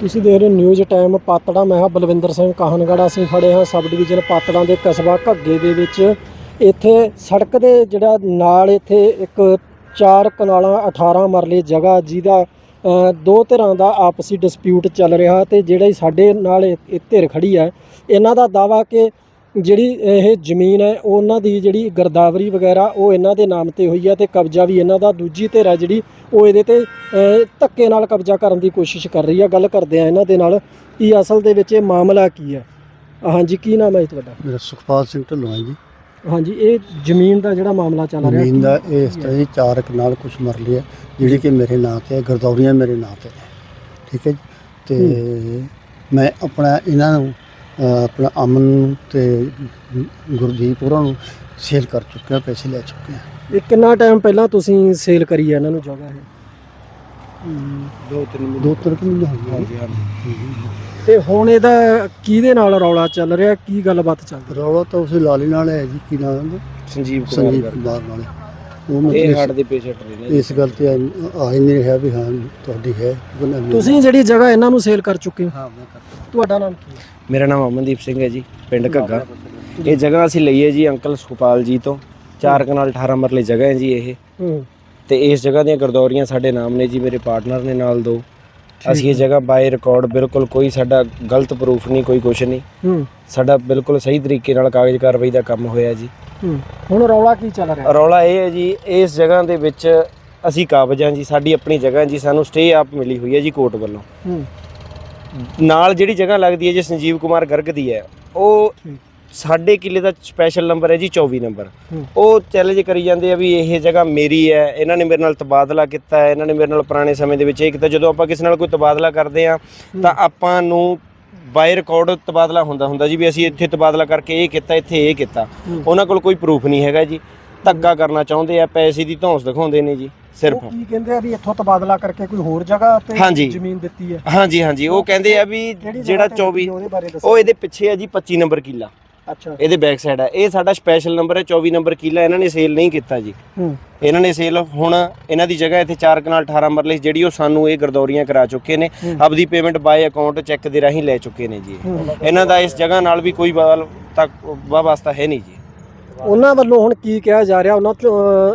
ਤੁਸੀਂ ਦੇਖ ਰਹੇ ਹੋ ਨਿਊਜ਼ ਟਾਈਮ ਪਾਤੜਾ, ਮੈਂ ਹਾਂ ਬਲਵਿੰਦਰ ਸਿੰਘ ਕਾਹਨਗੜ੍ਹ। ਅਸੀਂ ਖੜੇ ਹਾਂ ਸਬ ਡਿਵੀਜ਼ਨ ਪਾਤੜਾਂ ਦੇ ਕਸਬਾ ਘੱਗੇ ਦੇ ਵਿੱਚ। ਇੱਥੇ ਸੜਕ ਦੇ ਜਿਹੜਾ ਨਾਲ ਇੱਥੇ ਇੱਕ ਚਾਰ ਕਨਾਲਾਂ 18 ਮਰਲੇ ਜਗ੍ਹਾ ਜਿਹਦਾ ਦੋ ਧਿਰਾਂ ਦਾ ਆਪਸੀ ਡਿਸਪਿਊਟ ਚੱਲ ਰਿਹਾ ਤੇ ਜਿਹੜਾ ਸਾਡੇ ਨਾਲ ਇਹ ਇਹ ਧਿਰ ਖੜੀ ਹੈ, ਇਹਨਾਂ ਦਾ ਦਾਵਾ ਕਿ ਜਿਹੜੀ ਇਹ ਜ਼ਮੀਨ ਹੈ ਉਹ ਉਹਨਾਂ ਦੀ ਜਿਹੜੀ ਗਰਦਾਵਰੀ ਵਗੈਰਾ ਉਹ ਇਹਨਾਂ ਦੇ ਨਾਮ ਤੇ ਹੋਈ ਹੈ ਤੇ ਕਬਜ਼ਾ ਵੀ ਇਹਨਾਂ ਦਾ ਦੂਜੀ ਧਿਰ ਹੈ ਜਿਹੜੀ ਉਹ ਇਹਦੇ ਤੇ ਧੱਕੇ ਨਾਲ ਕਬਜ਼ਾ ਕਰਨ ਦੀ ਕੋਸ਼ਿਸ਼ ਕਰ ਰਹੀ ਹੈ। ਗੱਲ ਕਰਦੇ ਆ ਇਹਨਾਂ ਦੇ ਨਾਲ ਕਿ ਅਸਲ ਦੇ ਵਿੱਚ ਇਹ ਮਾਮਲਾ ਕੀ ਹੈ? ਹਾਂਜੀ ਕੀ ਨਾਮ ਹੈ ਜੀ ਤੁਹਾਡਾ? ਮੇਰਾ ਸੁਖਪਾਲ ਸਿੰਘ ਢਿੱਲੋਂ ਹੈ ਜੀ। ਹਾਂਜੀ ਇਹ ਜ਼ਮੀਨ ਦਾ ਜਿਹੜਾ ਮਾਮਲਾ ਚੱਲ ਰਿਹਾ ਜ਼ਮੀਨ ਦਾ ਇਹ ਇਸ ਤਰ੍ਹਾਂ ਜੀ ਚਾਰ ਕਨਾਲ ਕੁਛ ਮਰਲੇ ਹੈ ਜਿਹੜੀ ਕਿ ਮੇਰੇ ਨਾਂ ਤੇ ਹੈ ਗਰਦੌਰੀਆਂ ਮੇਰੇ ਨਾਂ ਤੇ ਹੈ। ਠੀਕ ਹੈ ਤੇ ਮੈਂ ਆਪਣਾ ਇਹਨਾਂ ਨੂੰ ਆਪਣਾ ਅਮਨ ਨੂੰ ਤੇ ਗੁਰਦੀਪ ਹੋਰਾਂ ਨੂੰ ਸੇਲ ਕਰ ਚੁੱਕਿਆ ਪੈਸੇ ਲੈ ਚੁੱਕੇ ਇਹ ਕਿੰਨਾ ਟਾਈਮ ਪਹਿਲਾਂ ਤੁਸੀਂ ਸੇਲ ਕਰੀ ਹੈ ਇਹਨਾਂ ਨੂੰ ਜਗ੍ਹਾ ਇਹ? ਦੋ ਤਿੰਨ ਦੋ ਤਿੰਨ ਕੁ ਮਹੀਨੇ ਹੋ ਗਏ। ਹਾਂਜੀ ਤੇ ਹੁਣ ਇਹਦਾ ਕਿਹਦੇ ਨਾਲ ਰੌਲਾ ਚੱਲ ਰਿਹਾ? ਕੀ ਗੱਲਬਾਤ ਚੱਲ ਰਹੀ? ਰੌਲਾ ਤਾਂ ਉਸੇ ਲਾਲੀ ਨਾਲ ਹੈ ਜੀ ਕੀ ਨਾਮ ਹੈ? ਸੰਜੀਵ ਸੰਜੀਵ ਕੁਮਾਰ ਨਾਲ ਉਹ ਇਹ ਮਤਲਬ ਹਾਰਟ ਇਸ- ਦੇ ਪੇਸ਼ੈਂਟ ਨੇ ਜੀ। ਇਸ ਗੱਲ ਤੇ ਆ ਆ ਹੀ ਨਹੀਂ ਰਿਹਾ ਵੀ ਹਾਂ ਤੁਹਾਡੀ ਹੈ ਉਹਨਾਂ ਨੇ- ਤੁਸੀਂ ਜਿਹੜੀ ਜਗ੍ਹਾ ਇਹਨਾਂ ਨੂੰ ਸੇਲ ਕਰ ਚੁੱਕੇ ਹੋ ਹਾਂ ਮੈਂ ਤੁਹਾਡਾ ਨਾਮ ਕੀ ਹੈ? ਮੇਰਾ ਨਾਮ ਅਮਨਦੀਪ ਸਿੰਘ ਹੈ ਜੀ ਪਿੰਡ ਘੱਗਾ। ਇਹ ਜਗ੍ਹਾ ਅਸੀਂ ਲਈ ਹੈ ਜੀ ਅੰਕਲ ਸੁਖਪਾਲ ਜੀ ਤੋਂ। ਚਾਰ ਕਨਾਲ 18 ਮਰਲੇ ਜਗ੍ਹਾ ਹੈ ਜੀ ਇਹ। ਤੇ ਇਸ ਜਗ੍ਹਾ ਦੀਆਂ ਗਰਦੌਰੀਆਂ ਸਾਡੇ ਨਾਮ ਨੇ ਜੀ ਮੇਰੇ ਪਾਰਟਨਰ ਨੇ ਨਾਲ ਦੋ। ਅਸੀਂ ਇਹ ਜਗ੍ਹਾ ਬਾਈ ਰਿਕਾਰਡ ਬਿਲਕੁਲ ਕੋਈ ਸਾਡਾ ਗਲਤ ਪ੍ਰੂਫ ਨਹੀਂ ਕੋਈ ਕੁਛ ਨਹੀਂ। ਸਾਡਾ ਬਿਲਕੁਲ ਸਹੀ ਤਰੀਕੇ ਨਾਲ ਕਾਗਜ਼ ਕਾਰਵਾਈ ਦਾ ਕੰਮ ਹੋਇਆ ਜੀ। ਹੁਣ ਰੌਲਾ ਕੀ ਚੱਲ ਰਿਹਾ? ਰੌਲਾ ਇਹ ਹੈ ਜੀ ਇਸ ਜਗ੍ਹਾ ਦੇ ਵਿੱਚ ਅਸੀਂ ਕਾਬਜ ਜੀ ਸਾਡੀ ਆਪਣੀ ਜਗ੍ਹਾ ਜੀ ਸਾਨੂੰ ਸਟੇ ਆਪ ਮਿਲੀ ਹੋਈ ਹੈ ਜੀ ਕੋਰਟ ਵੱਲੋਂ। ਨਾਲ ਜਿਹੜੀ ਜਗ੍ਹਾ ਲੱਗਦੀ ਹੈ ਜੀ ਸੰਜੀਵ ਕੁਮਾਰ ਗਰਗ ਦੀ ਹੈ ਉਹ। ਸਾਡੇ ਕਿਲੇ ਦਾ ਸਪੈਸ਼ਲ ਨੰਬਰ ਹੈ ਜੀ 24 ਨੰਬਰ। ਉਹ ਚੈਲੰਜ ਕਰੀ ਜਾਂਦੇ ਆ ਵੀ ਇਹ ਜਗ੍ਹਾ ਮੇਰੀ ਹੈ ਇਹਨਾਂ ਨੇ ਮੇਰੇ ਨਾਲ ਤਬਾਦਲਾ ਕੀਤਾ ਹੈ ਇਹਨਾਂ ਨੇ ਮੇਰੇ ਨਾਲ ਪੁਰਾਣੇ ਸਮੇਂ ਦੇ ਵਿੱਚ ਇਹ ਕੀਤਾ ਜਦੋਂ ਆਪਾਂ ਕਿਸੇ ਨਾਲ ਕੋਈ ਤਬਾਦਲਾ ਕਰਦੇ ਆ ਤਾਂ ਆਪਾਂ ਨੂੰ ਬਾਈ ਰਿਕਾਰਡ ਤਬਾਦਲਾ ਹੁੰਦਾ ਹੁੰਦਾ ਜੀ ਵੀ ਅਸੀਂ ਇੱਥੇ ਤਬਾਦਲਾ ਕਰਕੇ ਇਹ ਕੀਤਾ ਇੱਥੇ ਇਹ ਕੀਤਾ। ਉਹਨਾਂ ਕੋਲ ਕੋਈ ਪ੍ਰੂਫ ਨਹੀਂ ਹੈਗਾ ਜੀ ਧੱਕਾ ਕਰਨਾ ਚਾਹੁੰਦੇ ਆ ਪੈਸੇ ਦੀ ਧੌਂਸ ਦਿਖਾਉਂਦੇ ਨੇ ਜੀ ਸਿਰਫ। ਉਹ ਕੀ ਕਹਿੰਦੇ ਆ ਵੀ ਇੱਥੋਂ ਤਬਾਦਲਾ ਕਰਕੇ ਕੋਈ ਹੋਰ ਜਗ੍ਹਾ ਤੇ ਹਾਂਜੀ। ਜ਼ਮੀਨ ਦਿੱਤੀ ਹੈ? ਹਾਂਜੀ ਹਾਂਜੀ। ਉਹ ਕਹਿੰਦੇ ਆ ਵੀ ਕਿਹੜੀ ਜਿਹੜਾ ਜਗ੍ਹਾ ਤੇ 24 ਦਿੱਤੀ ਉਹਦੇ ਬਾਰੇ ਦੱਸੋ? ਉਹ ਇਹਦੇ ਪਿੱਛੇ ਹੈ ਜੀ 25 ਨੰਬਰ ਕਿੱਲਾ। ਅੱਛਾ। ਇਹਦੇ ਬੈਕ ਸਾਈਡ ਹੈ ਇਹ ਸਾਡਾ ਸਪੈਸ਼ਲ ਨੰਬਰ ਹੈ 24 ਨੰਬਰ ਕਿੱਲਾ। ਇਹਨਾਂ ਨੇ ਸੇਲ ਨਹੀਂ ਕੀਤਾ ਜੀ। ਹੂੰ। ਇਹਨਾਂ ਨੇ ਸੇਲ ਹੁਣ ਇਹਨਾਂ ਦੀ ਜਗ੍ਹਾ ਇੱਥੇ 4 ਕਨਾਲ 18 ਮਰਲੇ ਜਿਹੜੀ ਉਹ ਸਾਨੂੰ ਇਹ ਗਰਦੌਰੀਆਂ ਕਰਾ ਚੁੱਕੇ ਨੇ। ਹੂੰ। ਆਪਦੀ ਪੇਮੈਂਟ ਬਾਏ ਅਕਾਊਂਟ ਚੈੱਕ ਦੇ ਰਾਹੀਂ ਲੈ ਚੁੱਕੇ ਨੇ ਜੀ। ਹੂੰ। ਇਹਨਾਂ ਦਾ ਇਸ ਜਗ੍ਹਾ ਨਾਲ ਵੀ ਕੋਈ ਵਾਲ ਤੱਕ ਵਾਸਤਾ ਹੈ ਨਹੀਂ ਜੀ। ਉਹਨਾਂ ਵੱਲੋਂ ਹੁਣ ਕੀ ਕਿਹਾ ਜਾ ਰਿਹਾ? ਉਹਨਾਂ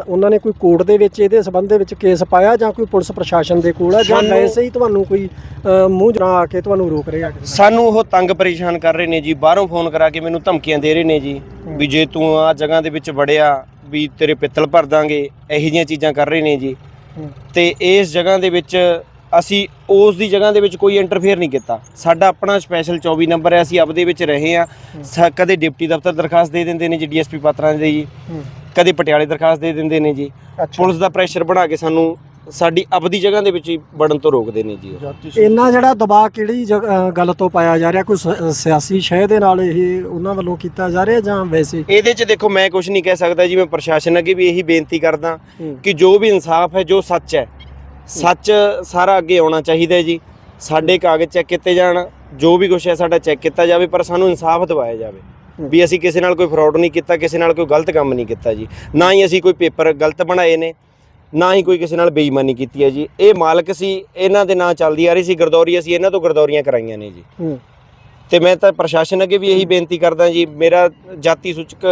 ਉਹਨਾਂ ਨੇ ਕੋਈ ਕੋਰਟ ਦੇ ਵਿੱਚ ਇਹਦੇ ਸਬੰਧ ਦੇ ਵਿੱਚ ਕੇਸ ਪਾਇਆ ਜਾਂ ਕੋਈ ਪੁਲਿਸ ਪ੍ਰਸ਼ਾਸਨ ਦੇ ਕੋਲ ਹੈ ਜਾਂ ਵੈਸੇ ਹੀ ਤੁਹਾਨੂੰ ਕੋਈ ਮੂੰਹ ਜਰਾ ਆ ਕੇ ਤੁਹਾਨੂੰ ਰੋਕ ਰਿਹਾ ਸਾਨੂੰ ਉਹ ਤੰਗ ਪਰੇਸ਼ਾਨ ਕਰ ਰਹੇ ਨੇ ਜੀ। ਬਾਹਰੋਂ ਫੋਨ ਕਰਾ ਕੇ ਮੈਨੂੰ ਧਮਕੀਆਂ ਦੇ ਰਹੇ ਨੇ ਜੀ ਵੀ ਜੇ ਤੂੰ ਆ ਜਗ੍ਹਾ ਦੇ ਵਿੱਚ ਵੜਿਆ ਵੀ ਤੇਰੇ ਪਿੱਤਲ ਭਰ ਦਾਂਗੇ ਇਹੋ ਜਿਹੀਆਂ ਚੀਜ਼ਾਂ ਕਰ ਰਹੇ ਨੇ ਜੀ। ਤੇ ਇਸ ਜਗ੍ਹਾ ਦੇ ਵਿੱਚ ਅਸੀਂ ਉਸ ਦੀ ਜਗ੍ਹਾ ਦੇ ਵਿੱਚ ਕੋਈ ਇੰਟਰਫੇਅਰ ਨਹੀਂ ਕੀਤਾ। ਸਾਡਾ ਆਪਣਾ ਸਪੈਸ਼ਲ 24 ਨੰਬਰ ਹੈ ਅਸੀਂ ਆਪਦੇ ਵਿੱਚ ਰਹੇ ਆ ਕਦੇ ਡਿਪਟੀ ਦਫ਼ਤਰ ਦਰਖਾਸਤ ਦੇ ਦਿੰਦੇ ਨੇ ਜੀ ਡੀਐਸਪੀ ਪਾਤਰਾਂ ਦੇ ਜੀ। ਕਦੇ ਪਟਿਆਲੇ ਦਰਖਾਸਤ ਦੇ ਦਿੰਦੇ ਨੇ ਜੀ। ਪੁਲਿਸ ਦਾ ਪ੍ਰੈਸ਼ਰ ਬਣਾ ਕੇ ਸਾਨੂੰ ਸਾਡੀ ਆਪਦੀ ਜਗ੍ਹਾ ਦੇ ਵਿੱਚ ਹੀ ਵੜਨ ਤੋਂ ਰੋਕਦੇ ਨੇ ਜੀ। ਇੰਨਾ ਜਿਹੜਾ ਦਬਾਅ ਕਿਹੜੀ ਗੱਲ ਤੋਂ ਪਾਇਆ ਜਾ ਰਿਹਾ? ਕੋਈ ਸਿਆਸੀ ਸ਼ਹਿ ਦੇ ਨਾਲ ਇਹ ਉਹਨਾਂ ਵੱਲੋਂ ਕੀਤਾ ਜਾ ਰਿਹਾ ਜਾਂ ਵੈਸੇ? ਇਹਦੇ 'ਚ ਦੇਖੋ ਮੈਂ ਕੁਝ ਨਹੀਂ ਕਹਿ ਸਕਦਾ ਜੀ ਮੈਂ ਪ੍ਰਸ਼ਾਸਨ ਅੱਗੇ ਵੀ ਇਹੀ ਬੇਨਤੀ ਕਰਦਾ। ਕਿ ਜੋ ਵੀ ਇਨਸਾਫ ਹੈ ਜੋ ਸੱਚ ਹੈ ਸੱਚ ਸਾਰਾ ਅੱਗੇ ਆਉਣਾ ਚਾਹੀਦਾ ਹੈ ਜੀ। ਸਾਡੇ ਕਾਗਜ਼ ਚੈੱਕ ਕੀਤੇ ਜਾਣ ਜੋ ਵੀ ਕੁਝ ਹੈ ਸਾਡਾ ਚੈੱਕ ਕੀਤਾ ਜਾਵੇ ਪਰ ਸਾਨੂੰ ਇਨਸਾਫ ਦਿਵਾਇਆ ਜਾਵੇ। ਵੀ ਅਸੀਂ ਕਿਸੇ ਨਾਲ ਕੋਈ ਫਰਾਡ ਨਹੀਂ ਕੀਤਾ ਕਿਸੇ ਨਾਲ ਕੋਈ ਗਲਤ ਕੰਮ ਨਹੀਂ ਕੀਤਾ ਜੀ। ਨਾ ਹੀ ਅਸੀਂ ਕੋਈ ਪੇਪਰ ਗਲਤ ਬਣਾਏ ਨੇ ਨਾ ਹੀ ਕੋਈ ਕਿਸੇ ਨਾਲ ਬੇਈਮਾਨੀ ਕੀਤੀ ਹੈ ਜੀ। ਇਹ ਮਾਲਕ ਸੀ ਇਹਨਾਂ ਦੇ ਨਾਂ ਚੱਲਦੀ ਆ ਰਹੀ ਸੀ ਗਰਦੌਰੀ ਅਸੀਂ ਇਹਨਾਂ ਤੋਂ ਗਰਦੌਰੀਆਂ ਕਰਾਈਆਂ ਨੇ ਜੀ। ਤੇ ਮੈਂ ਤਾਂ ਪ੍ਰਸ਼ਾਸਨ ਅੱਗੇ ਵੀ ਇਹੀ ਬੇਨਤੀ ਕਰਦਾ ਜੀ ਮੇਰਾ ਜਾਤੀ ਸੂਚਕ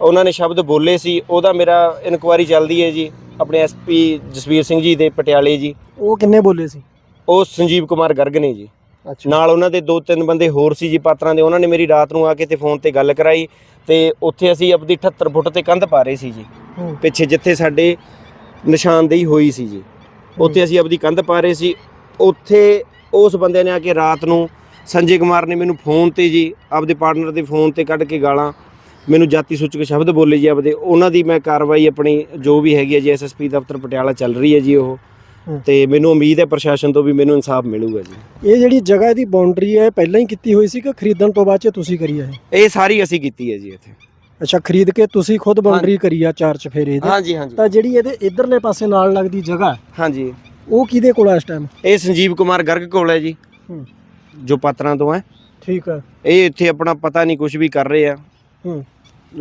ਉਹਨਾਂ ਨੇ ਸ਼ਬਦ ਬੋਲੇ ਸੀ ਉਹਦਾ ਮੇਰਾ ਇਨਕੁਆਇਰੀ ਚੱਲਦੀ ਹੈ ਜੀ ਆਪਣੇ ਐਸਪੀ ਜਸਵੀਰ ਸਿੰਘ ਜੀ ਦੇ ਪਟਿਆਲੇ ਜੀ। ਉਹ ਕਿੰਨੇ ਬੋਲੇ ਸੀ? ਉਹ ਸੰਜੀਵ ਕੁਮਾਰ ਗਰਗ ਨੇ ਜੀ। ਅੱਛਾ। ਨਾਲ ਉਹਨਾਂ ਦੇ ਦੋ ਤਿੰਨ ਬੰਦੇ ਹੋਰ ਸੀ ਜੀ ਪਾਤਰਾਂ ਦੇ ਉਹਨਾਂ ਨੇ ਮੇਰੀ ਰਾਤ ਨੂੰ ਆ ਕੇ ਤੇ ਫੋਨ ਤੇ ਗੱਲ ਕਰਾਈ ਤੇ ਉੱਥੇ ਅਸੀਂ ਆਪਦੀ 78 ਫੁੱਟ ਤੇ ਕੰਧ ਪਾ ਰਹੇ ਸੀ ਜੀ। ਪਿੱਛੇ ਜਿੱਥੇ ਸਾਡੇ ਨਿਸ਼ਾਨਦੇਹੀ ਹੋਈ ਸੀ ਜੀ। ਉੱਥੇ ਅਸੀਂ ਆਪਦੀ ਕੰਧ ਪਾ ਰਹੇ ਸੀ। ਉੱਥੇ ਉਸ ਬੰਦੇ ਨੇ ਆ ਕੇ ਰਾਤ ਨੂੰ ਸੰਜੇ ਕੁਮਾਰ ਨੇ ਮੈਨੂੰ ਫੋਨ ਤੇ ਜੀ ਆਪਦੇ ਪਾਰਟਨਰ ਦੇ ਫੋਨ ਤੇ ਕੱਢ ਕੇ ਗਾਲਾਂ ਮੈਨੂੰ ਜਾਤੀ ਸੂਚਕ ਸ਼ਬਦ ਬੋਲੇ ਜੀ ਆਪਦੇ ਉਹਨਾਂ ਦੀ ਮੈਂ ਕਾਰਵਾਈ ਆਪਣੀ ਜੋ ਵੀ ਹੈਗੀ ਹੈ ਜੀ ਐਸਐਸਪੀ ਦਫ਼ਤਰ ਪਟਿਆਲਾ ਚੱਲ ਰਹੀ ਹੈ ਜੀ ਉਹ। ਤੇ ਮੈਨੂੰ ਉਮੀਦ ਹੈ ਪ੍ਰਸ਼ਾਸਨ ਤੋਂ ਵੀ ਮੈਨੂੰ ਇਨਸਾਫ ਮਿਲੂਗਾ ਜੀ। ਇਹ ਜਿਹੜੀ ਜਗ੍ਹਾ ਦੀ ਬਾਉਂਡਰੀ ਹੈ ਪਹਿਲਾਂ ਹੀ ਕੀਤੀ ਹੋਈ ਸੀ ਕਿ ਖਰੀਦਣ ਤੋਂ ਬਾਅਦ ਚ ਤੁਸੀਂ ਕਰੀ ਹੈ ਇਹ? ਸਾਰੀ ਅਸੀਂ ਕੀਤੀ ਹੈ ਜੀ ਇੱਥੇ। ਅੱਛਾ ਖਰੀਦ ਕੇ ਤੁਸੀਂ ਖੁਦ ਬਾਉਂਡਰੀ ਕਰੀ ਆ ਚਾਰ ਚਫੇਰੇ ਦੇ ਹਾਂਜੀ ਹਾਂਜੀ। ਤਾਂ ਜਿਹੜੀ ਇਹਦੇ ਇਧਰਲੇ ਪਾਸੇ ਨਾਲ ਲੱਗਦੀ ਜਗ੍ਹਾ ਹਾਂਜੀ। ਉਹ ਕਿਹਦੇ ਕੋਲ ਹੈ ਇਸ ਟਾਈਮ ਇਹ ਸੰਜੀਵ ਕੁਮਾਰ ਗਰਗ ਕੋਲ ਹੈ ਜੀ ਜੋ ਪਾਤਰਾਂ ਤੋਂ ਹੈ। ਠੀਕ ਹੈ। ਇਹ ਇੱਥੇ ਆਪਣਾ ਪਤਾ ਨਹੀਂ ਕੁਝ ਵੀ ਕਰ ਰਹੇ ਆ। ਹੂੰ।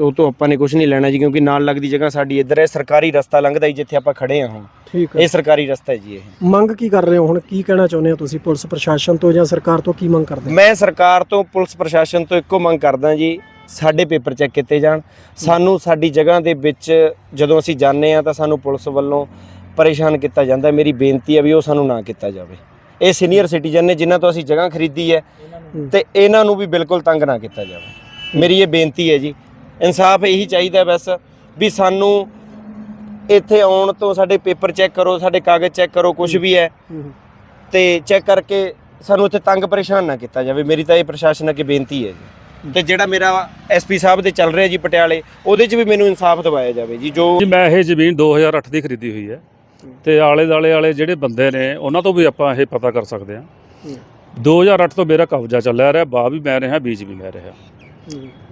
ਉਹ ਤੋਂ ਆਪਾਂ ਨੇ ਕੁਝ ਨਹੀਂ ਲੈਣਾ ਜੀ ਕਿਉਂਕਿ ਨਾਲ ਲੱਗਦੀ ਜਗ੍ਹਾ ਸਾਡੀ ਇੱਧਰ ਹੈ ਸਰਕਾਰੀ ਰਸਤਾ ਲੰਘਦਾ ਜੀ ਜਿੱਥੇ ਆਪਾਂ ਖੜੇ ਹਾਂ ਹੁਣ। ਠੀਕ ਹੈ। ਇਹ ਸਰਕਾਰੀ ਰਸਤਾ ਹੈ ਜੀ ਇਹ। ਮੰਗ ਕੀ ਕਰ ਰਹੇ ਹੋ ਹੁਣ? ਕੀ ਕਹਿਣਾ ਚਾਹੁੰਦੇ ਹੋ ਤੁਸੀਂ ਪੁਲਿਸ ਪ੍ਰਸ਼ਾਸਨ ਤੋਂ ਜਾਂ ਸਰਕਾਰ ਤੋਂ ਕੀ ਮੰਗ ਕਰਦੇ ਹੋ? ਮੈਂ ਸਰਕਾਰ ਤੋਂ ਪੁਲਿਸ ਪ੍ਰਸ਼ਾਸਨ ਤੋਂ ਇੱਕੋ ਮੰਗ ਕਰਦਾ ਜੀ ਸਾਡੇ ਪੇਪਰ ਚੈੱਕ ਕੀਤੇ ਜਾਣ। ਸਾਨੂੰ ਸਾਡੀ ਜਗ੍ਹਾ ਦੇ ਵਿੱਚ ਜਦੋਂ ਅਸੀਂ ਜਾਂਦੇ ਆ ਤਾਂ ਸਾਨੂੰ ਪੁਲਿਸ ਵੱਲੋਂ ਪਰੇਸ਼ਾਨ ਕੀਤਾ ਜਾਂਦਾ। ਮੇਰੀ ਬੇਨਤੀ ਹੈ ਵੀ ਉਹ ਸਾਨੂੰ ਨਾ ਕੀਤਾ ਜਾਵੇ। ਇਹ ਸੀਨੀਅਰ ਸਿਟੀਜ਼ਨ ਨੇ ਜਿਨ੍ਹਾਂ ਤੋਂ ਅਸੀਂ ਜਗ੍ਹਾ ਖਰੀਦੀ ਹੂੰ। ਤੇ ਇਹਨਾਂ ਨੂੰ ਵੀ ਬਿਲਕੁਲ ਤੰਗ ਨਾ ਕੀਤਾ ਜਾਵੇ। ਮੇਰੀ ਇਹ ਬੇਨਤੀ ਹੈ ਜੀ ਇਨਸਾਫ ਇਹੀ ਚਾਹੀਦਾ ਬਸ ਵੀ ਸਾਨੂੰ ਇੱਥੇ ਆਉਣ ਤੋਂ ਸਾਡੇ ਪੇਪਰ ਚੈੱਕ ਕਰੋ ਸਾਡੇ ਕਾਗਜ਼ ਚੈੱਕ ਕਰੋ ਕੁਝ ਵੀ ਹੈ। ਹੂੰ। ਤੇ ਚੈੱਕ ਕਰਕੇ ਸਾਨੂੰ ਇੱਥੇ ਤੰਗ ਪਰੇਸ਼ਾਨ ਨਾ ਕੀਤਾ ਜਾਵੇ। ਮੇਰੀ ਤਾਂ ਇਹ ਪ੍ਰਸ਼ਾਸਨ ਅੱਗੇ ਬੇਨਤੀ ਹੈ ਜੀ। ਤੇ ਜਿਹੜਾ ਮੇਰਾ ਐਸਪੀ ਸਾਹਿਬ ਦੇ ਚੱਲ ਰਿਹਾ ਜੀ ਪਟਿਆਲੇ ਉਹਦੇ 'ਚ ਵੀ ਮੈਨੂੰ ਇਨਸਾਫ ਦਿਵਾਇਆ ਜਾਵੇ ਜੀ ਜੋ ਜੀ ਮੈਂ ਇਹ ਜ਼ਮੀਨ 2008 ਦੀ ਖਰੀਦੀ ਹੋਈ ਹੈ। ਤੇ ਆਲੇ ਦਾਲੇ ਵਾਲੇ ਜਿਹੜੇ ਬੰਦੇ ਨੇ ਉਹਨਾਂ ਤੋਂ ਵੀ ਆਪਾਂ ਇਹ ਪਤਾ ਕਰ ਸਕਦੇ ਹਾਂ। 2008 ਤੋਂ ਮੇਰਾ ਕਬਜ਼ਾ ਚੱਲਿਆ ਰਿਹਾ ਬਾ ਵੀ ਮੈਂ ਰਿਹਾ ਬੀਜ ਵੀ ਮੈਂ ਰਿਹਾ।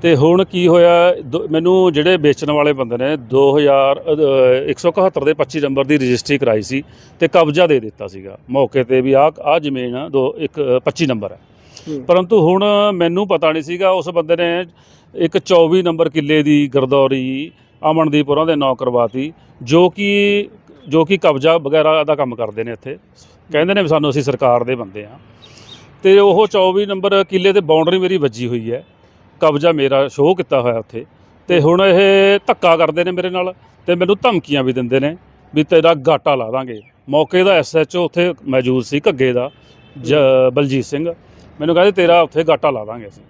ਤੇ ਹੁਣ ਕੀ ਹੋਇਆ ਦੋ- ਮੈਨੂੰ ਜਿਹੜੇ ਵੇਚਣ ਵਾਲੇ ਬੰਦੇ ਨੇ 2000 ਅਹ, 171 ਦੇ 25 ਨੰਬਰ ਦੀ ਰਜਿਸਟਰੀ ਕਰਾਈ ਸੀ ਤੇ ਕਬਜ਼ਾ ਦੇ ਦਿੱਤਾ ਸੀਗਾ। ਮੌਕੇ ਤੇ ਵੀ ਆਹ ਆਹ ਜ਼ਮੀਨ ਆ, ਦੋ ਇੱਕ ਅਹ, 25 ਨੰਬਰ ਹੈ ਹੂੰ। ਪਰੰਤੂ ਹੁਣ ਮੈਨੂੰ ਪਤਾ ਨਹੀਂ ਸੀਗਾ ਉਸ ਬੰਦੇ ਨੇ ਇੱਕ 24 ਨੰਬਰ ਕਿੱਲੇ ਦੀ ਗਰਦੌਰੀ ਅਮਨਦੀਪੁਰਾਂ ਦੇ ਨਾਂ ਕਰਵਾਤੀ ਜੋ ਕਿ ਜੋ ਕਿ ਕਬਜ਼ਾ ਵਗੈਰਾ ਦਾ ਕੰਮ ਕਰਦੇ ਨੇ ਇੱਥੇ। ਕਹਿੰਦੇ ਨੇ ਵੀ ਸਾਨੂੰ ਅਸੀਂ ਸਰਕਾਰ ਦੇ ਬੰਦੇ ਆ। ਤੇ ਉਹ 24 ਨੰਬਰ ਕਿੱਲੇ ਤੇ ਬਾਉਂਡਰੀ ਮੇਰੀ ਵੱਜੀ ਹੋਈ ਹੈ। ਕਬਜ਼ਾ ਮੇਰਾ ਸ਼ੋਅ ਕੀਤਾ ਹੋਇਆ ਉੱਥੇ। ਤੇ ਹੁਣ ਇਹ ਧੱਕਾ ਕਰਦੇ ਨੇ ਮੇਰੇ ਨਾਲ ਤੇ ਮੈਨੂੰ ਧਮਕੀਆਂ ਵੀ ਦਿੰਦੇ ਨੇ ਵੀ ਤੇਰਾ ਗਾਟਾ ਲਾ ਦਾਂਗੇ। ਮੌਕੇ ਦਾ ਐਸਐਚਓ ਉੱਥੇ ਮੌਜੂਦ ਸੀ ਘੱਗੇ ਦਾ, ਜ- ਬਲਜੀਤ ਸਿੰਘ। ਮੈਨੂੰ ਕਹਿੰਦੇ ਤੇਰਾ ਉੱਥੇ ਗਾਟਾ ਲਾ ਦਾਂਗੇ ਅਸੀਂ।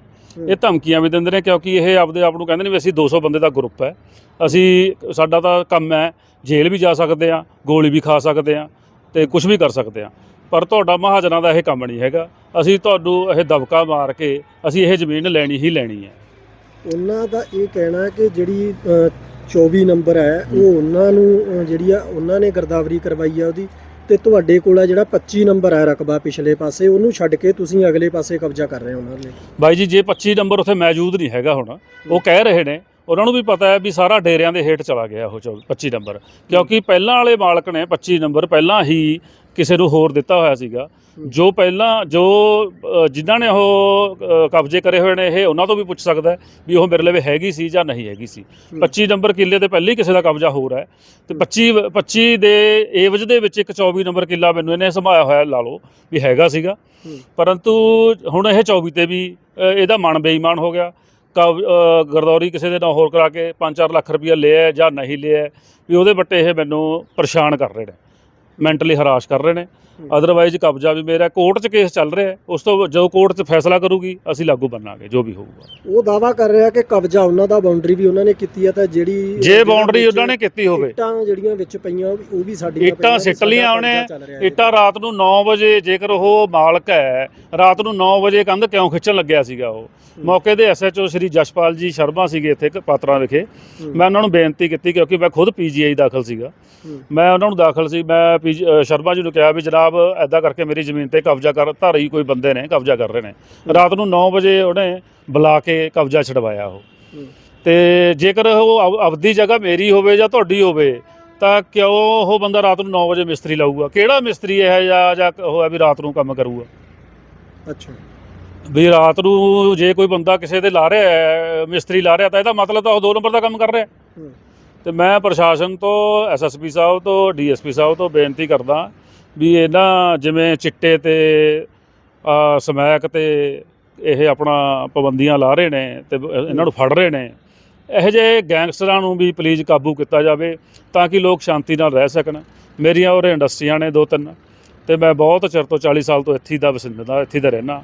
ਇਹ ਧਮਕੀਆਂ ਵੀ ਦਿੰਦੇ ਨੇ ਕਿਉਂਕਿ ਇਹ ਆਪਦੇ ਆਪ ਨੂੰ ਕਹਿੰਦੇ ਨੇ ਵੀ ਅਸੀਂ 200 ਬੰਦੇ ਦਾ ਗਰੁੱਪ ਹੈ। ਅਸੀਂ ਸਾਡਾ ਤਾਂ ਕੰਮ ਹੈ ਜੇਲ੍ਹ ਵੀ ਜਾ ਸਕਦੇ ਆ ਗੋਲੀ ਵੀ ਖਾ ਸਕਦੇ ਆ ਤੇ ਕੁਝ ਵੀ ਕਰ ਸਕਦੇ ਆ। ਪਰ ਤੁਹਾਡਾ ਮਹਾਜਨਾਂ ਦਾ ਇਹ ਕੰਮ ਨਹੀਂ ਹੈਗਾ। ਅਸੀਂ ਤੁਹਾਨੂੰ ਇਹ ਦਬਕਾ ਮਾਰ ਕੇ ਅਸੀਂ ਇਹ ਜ਼ਮੀਨ ਲੈਣੀ ਹੀ ਲੈਣੀ ਹੈ। ਉਹਨਾਂ ਦਾ ਇਹ ਕਹਿਣਾ ਹੈ ਕਿ ਜਿਹੜੀ ਅ, 24 ਨੰਬਰ ਹੈ ਉਹ ਉਹਨਾਂ ਨੂੰ ਜਿਹੜੀ ਆ ਉਹਨਾਂ ਨੇ ਗਰਦਾਵਰੀ ਕਰਵਾਈ ਆ ਉਹਦੀ ਤੇ ਤੁਹਾਡੇ ਕੋਲ ਆ ਜਿਹੜਾ 25 ਨੰਬਰ ਹੈ ਰਕਬਾ ਪਿਛਲੇ ਪਾਸੇ ਉਹਨੂੰ ਛੱਡ ਕੇ ਤੁਸੀਂ ਅਗਲੇ ਪਾਸੇ ਕਬਜ਼ਾ ਕਰ ਰਹੇ ਹੋ ਉਹਨਾਂ ਲਈ। ਬਾਈ ਜੀ ਜੇ 25 ਨੰਬਰ ਉੱਥੇ ਮੌਜੂਦ ਨਹੀਂ ਹੈਗਾ ਹੁਣ ਉਹ ਕਹਿ ਰਹੇ ਨੇ ਉਹਨਾਂ ਨੂੰ ਵੀ ਪਤਾ ਹੈ ਵੀ ਸਾਰਾ ਡੇਰਿਆਂ ਦੇ ਹੇਠ ਚਲਾ ਗਿਆ ਉਹ 24 25 ਨੰਬਰ। ਕਿਉਂਕਿ ਪਹਿਲਾਂ ਵਾਲੇ ਮਾਲਕ ਨੇ 25 ਨੰਬਰ ਪਹਿਲਾਂ ਹੀ ਕਿਸੇ ਨੂੰ ਹੋਰ ਦਿੱਤਾ ਹੋਇਆ ਸੀਗਾ। ਜੋ ਪਹਿਲਾਂ ਜੋ ਜਿਨ੍ਹਾਂ ਨੇ ਉਹ ਕਬਜ਼ੇ ਕਰੇ ਹੋਏ ਨੇ ਇਹ ਉਹਨਾਂ ਤੋਂ ਵੀ ਪੁੱਛ ਸਕਦਾ ਵੀ ਉਹ ਮੇਰੇ ਲਈ ਹੈਗੀ ਸੀ ਜਾਂ ਨਹੀਂ ਹੈਗੀ ਸੀ। 25 ਨੰਬਰ ਕਿੱਲੇ ਤੇ ਪਹਿਲੇ ਕਿਸੇ ਦਾ ਕਬਜ਼ਾ ਹੋਰ ਹੈ। ਤੇ 25 25 ਦੇ ਏਵਜ ਦੇ ਵਿੱਚ ਇੱਕ 24 ਨੰਬਰ ਕਿੱਲਾ ਮੈਨੂੰ ਇਹਨੇ ਸੰਭਾਇਆ ਹੋਇਆ ਲਾ ਲਓ ਵੀ ਹੈਗਾ ਸੀਗਾ। ਪਰੰਤੂ ਹੁਣ ਇਹ 24 ਤੇ ਵੀ ਇਹਦਾ ਮਨ ਬੇਈਮਾਨ ਹੋ ਗਿਆ। ਗਰਦੌਰੀ ਕਿਸੇ ਦੇ ਨਾਲ ਹੋਰ ਕਰਾ ਕੇ 5-4 ਲੱਖ ਰੁਪਇਆ ਲਿਆ ਜਾਂ ਨਹੀਂ ਲਿਆ ਵੀ ਉਹਦੇ ਬੱਟੇ ਇਹ ਮੈਨੂੰ ਪਰੇਸ਼ਾਨ ਕਰ ਰਹੇ ਨੇ, ਮੈਂਟਲੀ ਹਰਾਸ਼ ਕਰ ਰਹੇ ਨੇ। ਅਦਰਵਾਈਜ਼ ਕਬਜ਼ਾ ਵੀ ਮੇਰਾ ਕੋਰਟ 'ਚ ਕੇਸ ਚੱਲ ਰਿਹਾ। ਉਸ ਤੋਂ ਜਦੋਂ ਕੋਰਟ 'ਚ ਫੈਸਲਾ ਕਰੂਗੀ ਅਸੀਂ ਲਾਗੂ ਬੰਨਾਂਗੇ ਜੋ ਵੀ ਹੋਊਗਾ। ਉਹ ਦਾਵਾ ਕਰ ਰਿਹਾ ਕਿ ਕਬਜ਼ਾ ਉਹਨਾਂ ਦਾ ਬਾਉਂਡਰੀ ਵੀ ਉਹਨਾਂ ਨੇ ਕੀਤੀ ਹੈ ਤਾਂ ਜਿਹੜੀ ਜੇ ਬਾਉਂਡਰੀ ਉਹਨਾਂ ਨੇ ਕੀਤੀ ਹੋਵੇ। ਇੱਟਾਂ ਜਿਹੜੀਆਂ ਵਿੱਚ ਪਈਆਂ ਉਹ ਵੀ- ਸਾਡੀਆਂ ਇੱਟਾਂ ਸਿੱਟ ਕਬਜ਼ਾ ਉਹਨੇ। ਇੱਟਾਂ ਰਾਤ ਨੂੰ 9 ਵਜੇ ਜੇਕਰ ਉਹ ਮਾਲਕ ਹੈ ਰਾਤ ਨੂੰ 9 ਵਜੇ ਕੰਧ ਕਿਉਂ ਖਿੱਚਣ ਲੱਗਿਆ ਸੀਗਾ ਉਹ? ਮੌਕੇ ਦੇ ਐਸਐਚਓ ਸ਼੍ਰੀ ਜਸ਼ਪਾਲ ਜੀ ਸ਼ਰਮਾ ਸੀਗੇ ਇੱਥੇ ਪਾਤਰਾਂ ਵਿਖੇ। ਮੈਂ ਉਹਨਾਂ ਨੂੰ ਬੇਨਤੀ ਕੀਤੀ ਕਿਉਂਕਿ ਮੈਂ ਖੁਦ ਪੀਜੀਆਈ ਦਾਖਲ ਸੀਗਾ। ਮੈਂ ਉਹਨਾਂ ਨੂੰ ਦਾਖਲ ਸੀ। ਮੈਂ ਸ਼ਰਮਾ ਜੀ ਨੂੰ ਕਿਹਾ ਵੀ ਜਨਾਬ ਐਦਾਂ ਕਰਕੇ ਮੇਰੀ ਜ਼ਮੀਨ ਤੇ ਕਬਜ਼ਾ ਕਰ ਧਾਰੀ ਕੋਈ ਬੰਦੇ ਨੇ ਕਬਜ਼ਾ ਕਰ ਰਹੇ ਨੇ। ਰਾਤ ਨੂੰ 9 ਵਜੇ ਉਹਨੇ ਬੁਲਾ ਕੇ ਕਬਜ਼ਾ ਛਡਵਾਇਆ ਉਹ। ਤੇ ਜੇਕਰ ਉਹ ਆਪਦੀ ਜਗ੍ਹਾ ਮੇਰੀ ਹੋਵੇ ਜਾਂ ਤੁਹਾਡੀ ਹੋਵੇ ਤਾਂ ਕਿਉਂ ਉਹ ਬੰਦਾ ਰਾਤ ਨੂੰ 9 ਵਜੇ ਮਿਸਤਰੀ ਲਾਊਗਾ? ਕਿਹੜਾ ਮਿਸਤਰੀ ਇਹ ਜਾਂ ਜਾਂ ਉਹ ਹੈ ਵੀ ਰਾਤ ਨੂੰ ਕੰਮ ਕਰੂਗਾ? ਅੱਛਾ। ਵੀ ਰਾਤ ਨੂੰ ਜੇ ਕੋਈ ਬੰਦਾ ਕਿਸੇ ਦੇ ਲਾ ਰਿਹਾ ਮਿਸਤਰੀ ਲਾ ਰਿਹਾ ਤਾਂ ਇਹਦਾ ਮਤਲਬ ਤਾਂ ਉਹ ਦੋ ਨੰਬਰ ਦਾ ਕੰਮ ਕਰ ਰਿਹਾ। ਤੇ ਮੈਂ ਪ੍ਰਸ਼ਾਸਨ ਤੋਂ ਐਸਐਸਪੀ ਸਾਹਿਬ ਤੋਂ ਡੀਐਸਪੀ ਸਾਹਿਬ ਤੋਂ ਬੇਨਤੀ ਕਰਦਾ ਵੀ ਇਹਨਾਂ ਜਿਵੇਂ ਚਿੱਟੇ ਤੇ ਸਮੈਕ ਤੇ ਇਹ ਆਪਣਾ ਪਾਬੰਦੀਆਂ ਲਾ ਰਹੇ ਨੇ ਤੇ ਇਹਨਾਂ ਨੂੰ ਫੜ ਰਹੇ ਨੇ। ਇਹੋ ਜਿਹੇ ਗੈਂਗਸਟਰਾਂ ਨੂੰ ਵੀ ਪਲੀਜ਼ ਕਾਬੂ ਕੀਤਾ ਜਾਵੇ ਤਾਂ ਕਿ ਲੋਕ ਸ਼ਾਂਤੀ ਨਾਲ ਰਹਿ ਸਕਣ। ਮੇਰੀਆਂ ਉਰੇ ਇੰਡਸਟਰੀਆਂ ਨੇ ਦੋ ਤਿੰਨ। ਤੇ ਮੈਂ ਬਹੁਤ ਚਿਰ ਤੋਂ 40 ਸਾਲ ਤੋਂ ਇੱਥੇ ਦਾ ਵਸਿੰਦਾ ਇੱਥੇ ਦਾ ਰਹਿਣਾ।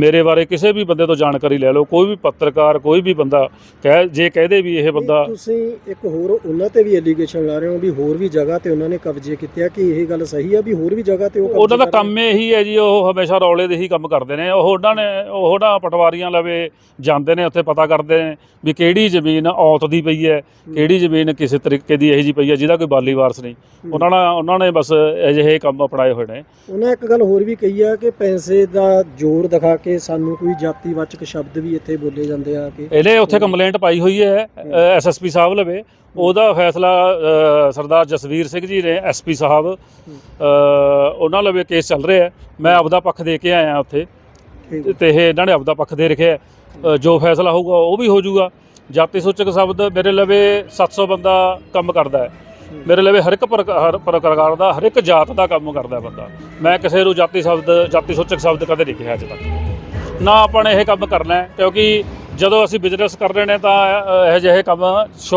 ਮੇਰੇ ਬਾਰੇ ਕਿਸੇ ਵੀ ਬੰਦੇ ਤੋਂ ਜਾਣਕਾਰੀ ਲੈ ਲਓ ਕੋਈ ਵੀ ਪੱਤਰਕਾਰ ਕੋਈ ਵੀ ਬੰਦਾ ਕਹਿ ਜੇ ਕਹਦੇ ਵੀ ਇਹ ਬੰਦਾ ਤੁਸੀਂ ਇੱਕ ਹੋਰ ਉਹਨਾਂ ਤੇ ਵੀ ਐਲੀਗੇਸ਼ਨ ਲਾ ਰਹੇ ਹੋ ਵੀ ਹੋਰ ਵੀ ਜਗ੍ਹਾ ਤੇ ਉਹਨਾਂ ਨੇ ਕਬਜ਼ੇ ਕੀਤੇ ਆ ਕਿ ਇਹ ਗੱਲ ਸਹੀ ਆ ਵੀ ਹੋਰ ਵੀ ਜਗ੍ਹਾ ਤੇ ਉਹ ਉਹਨਾਂ ਦਾ ਕੰਮ ਇਹੀ ਹੈ ਜੀ ਉਹ ਹਮੇਸ਼ਾ ਰੌਲੇ ਦੇ ਹੀ ਕੰਮ ਕਰਦੇ ਨੇ। ਉਹ ਉਹਨਾਂ ਨੇ ਉਹ ਨਾ ਪਟਵਾਰੀਆਂ ਲਵੇ ਜਾਂਦੇ ਨੇ ਉੱਥੇ ਪਤਾ ਕਰਦੇ ਨੇ ਵੀ ਕਿਹੜੀ ਜ਼ਮੀਨ ਔਤ ਦੀ ਪਈ ਹੈ ਕਿਹੜੀ ਜ਼ਮੀਨ ਕਿਸੇ ਤਰੀਕੇ ਦੀ ਇਹੋ ਜੀ ਪਈ ਹੈ ਜਿਹਦਾ ਕੋਈ ਬਾਲੀ ਵਾਰਸ ਨਹੀਂ। ਉਹਨਾਂ ਨਾਲ ਉਹਨਾਂ ਨੇ ਬਸ ਅਜਿਹੇ ਕੰਮ ਅਪਣਾਏ ਹੋਏ ਨੇ। ਉਹਨਾਂ ਇੱਕ ਗੱਲ ਹੋਰ ਵੀ ਕਹੀ ਆ ਕਿ ਪੈਸੇ ਦਾ ਜ਼ੋਰ ਦਿਖਾ ਕੇ ਸਾਨੂੰ ਕੋਈ ਜਾਤੀਵਾਚਕ ਸ਼ਬਦ ਵੀ ਇੱਥੇ ਬੋਲੇ ਜਾਂਦੇ ਆ ਕਿ ਇਹਨੇ ਉੱਥੇ ਕੰਪਲੇਂਟ ਪਾਈ ਹੋਈ ਹੈ ਐਸਐਸਪੀ ਸਾਹਿਬ ਲਵੇ। ਉਹਦਾ ਫੈਸਲਾ ਸਰਦਾਰ ਜਸਵੀਰ ਸਿੰਘ ਜੀ ਨੇ ਐਸਪੀ ਸਾਹਿਬ ਉਹਨਾਂ ਲਵੇ ਕੇਸ ਚੱਲ ਰਿਹਾ ਹੈ। ਮੈਂ ਆਪਦਾ ਪੱਖ ਦੇ ਕੇ ਆਇਆ ਉੱਥੇ। ਤੇ ਇਹ ਇਹਨਾਂ ਨੇ ਆਪਦਾ ਪੱਖ ਦੇ ਰੱਖਿਆ ਹੈ। ਜੋ ਫੈਸਲਾ ਹੋਊਗਾ ਉਹ ਵੀ ਹੋ ਜਾਊਗਾ। ਜਾਤੀ ਸੂਚਕ ਸ਼ਬਦ ਮੇਰੇ ਲਵੇ 700 ਬੰਦਾ ਕੰਮ ਕਰਦਾ ਹੈ। ਮੇਰੇ ਲਵੇ ਹਰ ਇੱਕ ਪ੍ਰਕ- ਹਰ ਪ੍ਰਕਾਰ ਦਾ ਹਰ ਇੱਕ ਜਾਤ ਦਾ ਕੰਮ ਕਰਦਾ ਹੈ ਬੰਦਾ। ਮੈਂ ਕਿਸੇ ਨੂੰ ਜਾਤੀ ਸ਼ਬਦ ਜਾਤੀ ਸੂਚਕ ਸ਼ਬਦ ਕਦੇ ਨਹੀਂ ਕਿਹਾ ਅੱਜ ਤੱਕ। ਨਾ ਆਪਾਂ ਨੇ ਇਹ ਕੰਮ ਕਰਨਾ ਹੈ ਕਿਉਂਕਿ ਜਦੋਂ ਅਸੀਂ ਬਿਜ਼ਨਸ ਕਰ ਰਹੇ ਨੇ ਤਾਂ ਅ, ਇਹੋ ਜਿਹੇ ਕੰਮ ਸ਼ੋਭਾ